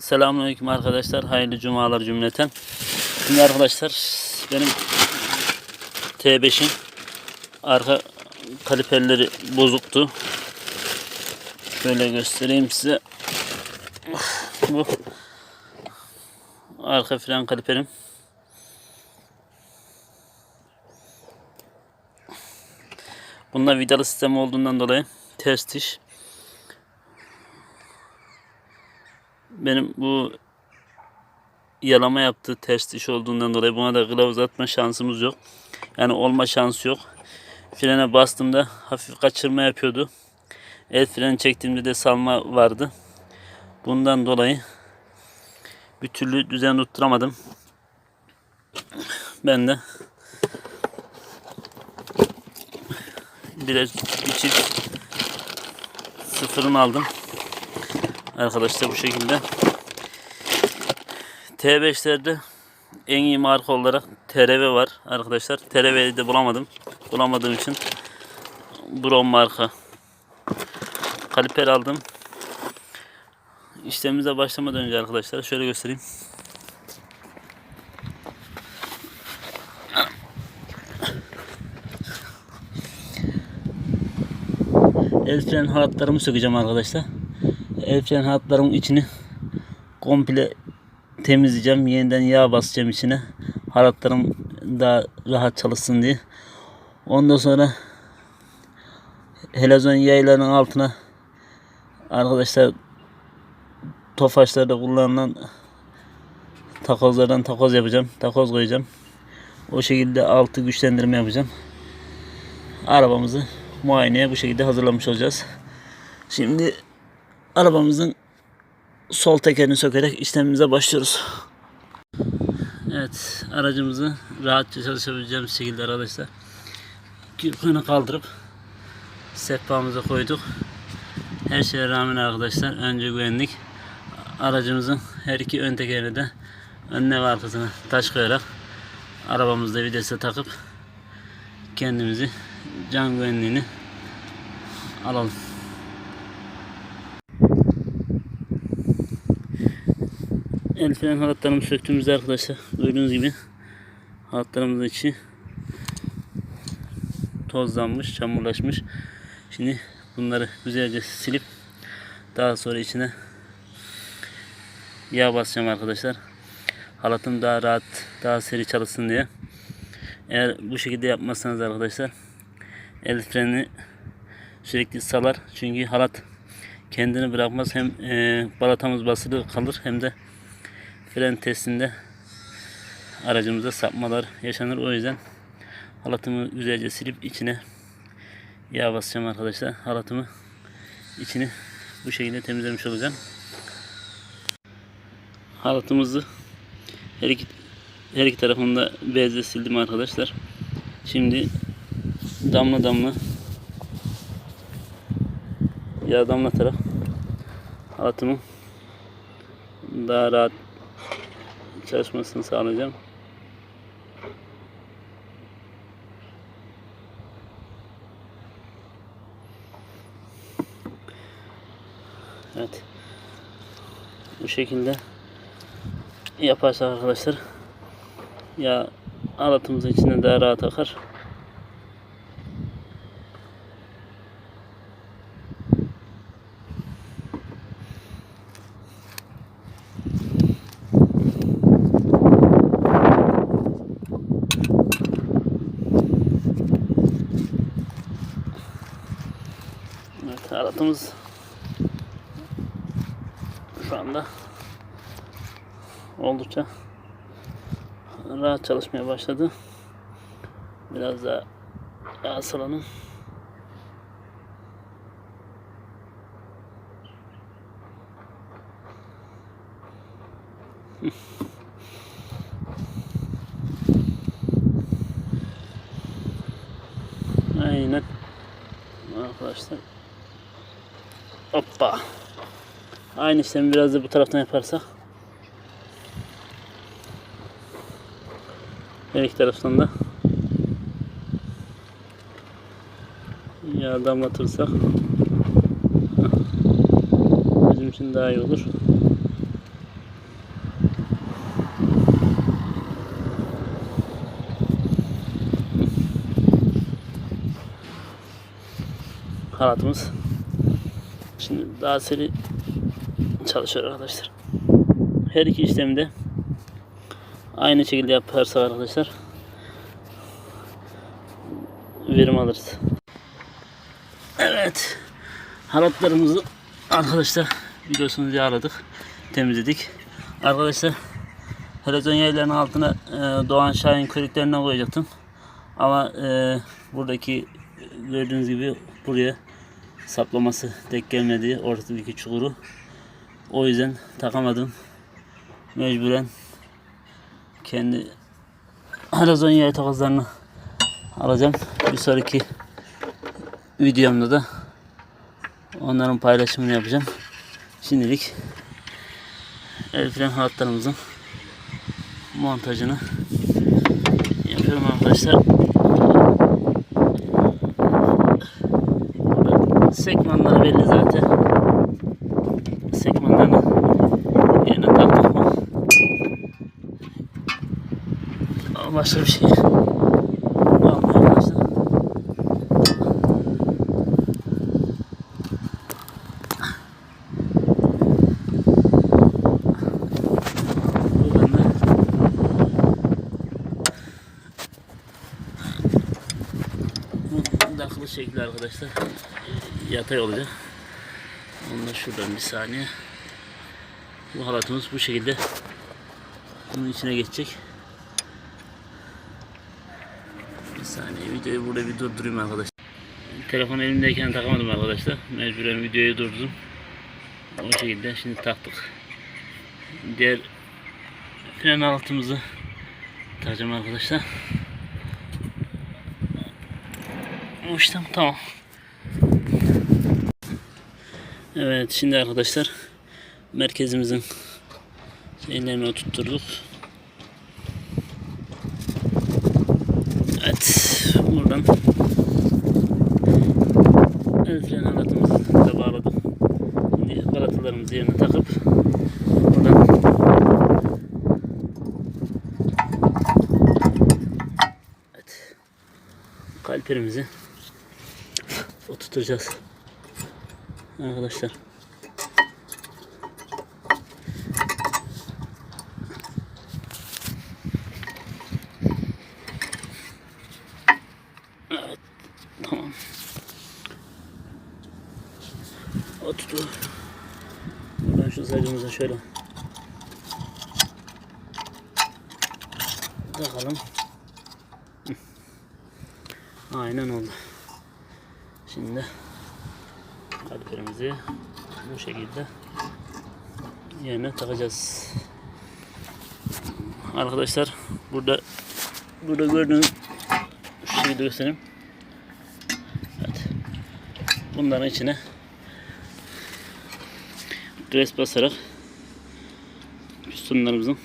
Selamünaleyküm arkadaşlar. Hayırlı cumalar cümleten. Şimdi arkadaşlar benim T5'in arka kaliperleri bozuktu. Şöyle göstereyim size. Bu arka fren kaliperim. Bunda vidalı sistem olduğundan dolayı ters diş. Benim bu yalama yaptığı ters diş olduğundan dolayı buna da kılavuz atma şansımız yok. Yani olma şansı yok. Frene bastığımda hafif kaçırma yapıyordu. El freni çektiğimde de salma vardı. Bundan dolayı bir türlü düzen tutturamadım. Ben de biraz bir çift sıfırını aldım. Arkadaşlar bu şekilde. T5'lerde en iyi marka olarak TRV var arkadaşlar. TRV'yi de bulamadım. Bulamadığım için Brom marka kaliper aldım. İşlemimize başlamadan önce arkadaşlar şöyle göstereyim. El fren halatlarımı sökeceğim arkadaşlar. El fren halatlarımın içini komple temizleyeceğim. Yeniden yağ basacağım içine. Halatlarım daha rahat çalışsın diye. Ondan sonra helezon yaylarının altına arkadaşlar tofaşlarda kullanılan takozlardan takoz yapacağım. Takoz koyacağım. O şekilde altı güçlendirme yapacağım. Arabamızı muayeneye bu şekilde hazırlamış olacağız. Şimdi arabamızın sol tekerini sökerek işlemimize başlıyoruz. Evet aracımızı rahatça çalışabileceğimiz şekilde arkadaşlar kirpini kaldırıp sehpamıza koyduk. Her şeye rağmen arkadaşlar önce güvenlik aracımızın her iki ön tekerini de önüne ve arkasına taş koyarak arabamızda videse takıp kendimizi can güvenliğini alalım. El fren halatlarımı söktüğümüzde arkadaşlar gördüğünüz gibi halatlarımızın içi tozlanmış, çamurlaşmış. Şimdi bunları güzelce silip daha sonra içine yağ basacağım arkadaşlar. Halatım daha rahat, daha seri çalışsın diye. Eğer bu şekilde yapmazsanız arkadaşlar el freni sürekli salar. Çünkü halat kendini bırakmaz. Hem e, balatamız basılı kalır hem de fren testinde aracımızda sapmalar yaşanır. O yüzden halatımı güzelce silip içine yağ basacağım arkadaşlar. Halatımı içini bu şekilde temizlemiş olacağım. Halatımızı her iki, her iki tarafında bezle sildim arkadaşlar. Şimdi damla damla yağ damlatarak halatımın daha rahat çalışmasını sağlayacağım. Evet. Bu şekilde yaparsak arkadaşlar ya halatımızın içine daha rahat akar. Evet halatımız şu anda oldukça rahat çalışmaya başladı. Biraz daha yağ salalım. Aynen. Arkadaşlar. Hoppa. Aynı işlemi biraz da bu taraftan yaparsak. Her taraftan da yağ damlatırsak bizim için daha iyi olur. Halatımız Şimdi daha seri çalışıyor arkadaşlar. Her iki işlemde aynı şekilde yaparsak arkadaşlar verim alırız. Evet. Halatlarımızı arkadaşlar biliyorsunuz yağladık. Temizledik. Arkadaşlar televizyon yaylarının altına e, Doğan Şahin körüklerine koyacaktım. Ama e, buradaki gördüğünüz gibi buraya saplaması denk gelmedi ortadaki çukuru. O yüzden takamadım. Mecburen kendi televizyon yay takızlarını alacağım. Bir sonraki videomda da onların paylaşımını yapacağım. Şimdilik el fren halatlarımızın montajını yapıyorum arkadaşlar. Burada Sekmanları belli zaten. Sekmanlarını yerine taktık mı? Başka bir şey şekli arkadaşlar yatay olacak. Onu da şuradan bir saniye. Bu halatımız bu şekilde bunun içine geçecek. Bir saniye videoyu burada bir durdurayım arkadaşlar. Telefon elimdeyken takamadım arkadaşlar. Mecburen videoyu durdurdum. O şekilde şimdi taktık. Diğer fren altımızı takacağım arkadaşlar. Uçtum tamam. Evet şimdi arkadaşlar merkezimizin şeylerini oturtturduk. Evet buradan el fren halatımızı da bağladım. Şimdi balatalarımızı yerine takıp buradan evet, kalperimizi oturtacağız arkadaşlar. Evet, tamam. Oturdu. Buradan şu sacımıza şöyle takalım. Aynen oldu. Şimdi kalperimizi bu şekilde yerine takacağız. Arkadaşlar burada burada gördüğünüz şekilde göstereyim. Evet. Bunların içine gres basarak pistonlarımızın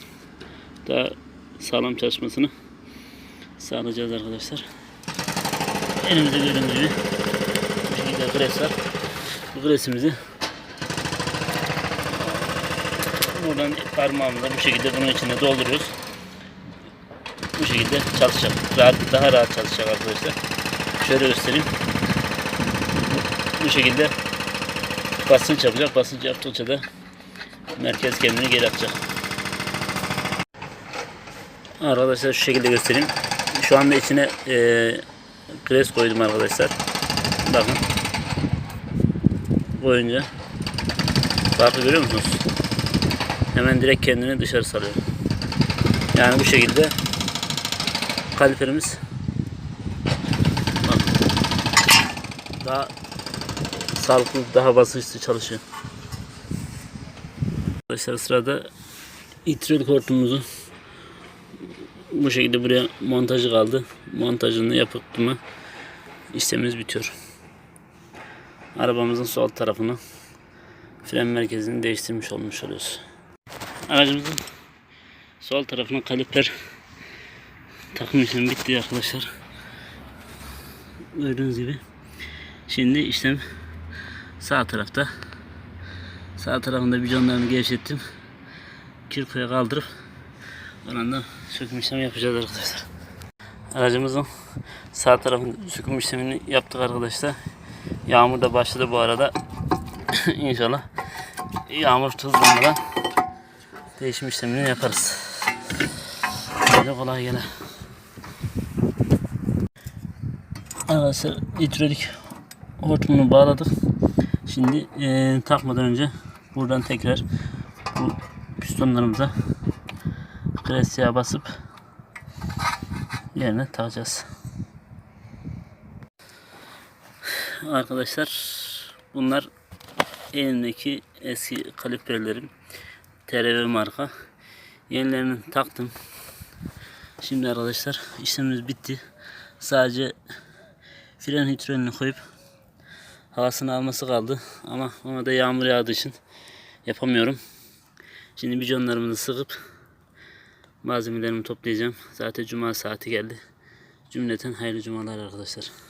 daha sağlam çalışmasını sağlayacağız arkadaşlar. Elimizde gördüğünüz gibi bu şekilde gres var. Gresimizi buradan parmağımızla bu şekilde bunun içine dolduruyoruz. Bu şekilde çalışacak. Rahat, daha rahat çalışacak arkadaşlar. Şöyle göstereyim. Bu şekilde basınç yapacak. Basınç yaptıkça da merkez kendini geri atacak. Arkadaşlar şu şekilde göstereyim. Şu anda içine e, gres koydum arkadaşlar. Bakın. Koyunca farkı görüyor musunuz? Hemen direkt kendini dışarı salıyor. Yani bu şekilde kaliperimiz daha sağlıklı, daha basınçlı çalışıyor. Arkadaşlar sırada itral hortumumuzu bu şekilde buraya montajı kaldı. Montajını yapıp mı işlemimiz bitiyor. Arabamızın sol tarafını fren merkezini değiştirmiş olmuş oluyoruz. Aracımızın sol tarafına kaliper takım işlemi bitti arkadaşlar. Gördüğünüz gibi. Şimdi işlem sağ tarafta. Sağ tarafında bijonlarını gevşettim. Kirkoya kaldırıp oradan da söküm işlemi yapacağız arkadaşlar. Aracımızın sağ tarafında söküm işlemini yaptık arkadaşlar. Yağmur da başladı bu arada. İnşallah yağmur hızlanmadan değişim işlemini yaparız. Hadi kolay gele. Arkadaşlar hidrolik hortumunu bağladık. Şimdi eee, takmadan önce buradan tekrar bu pistonlarımıza klasiğe basıp yerine takacağız. Arkadaşlar bunlar elimdeki eski kalibrelerim. TRV marka. Yenilerini taktım. Şimdi arkadaşlar işlemimiz bitti. Sadece fren hidrolini koyup havasını alması kaldı. Ama ona da yağmur yağdığı için yapamıyorum. Şimdi bijonlarımızı sıkıp malzemelerimi toplayacağım. Zaten cuma saati geldi. Cümleten hayırlı cumalar arkadaşlar.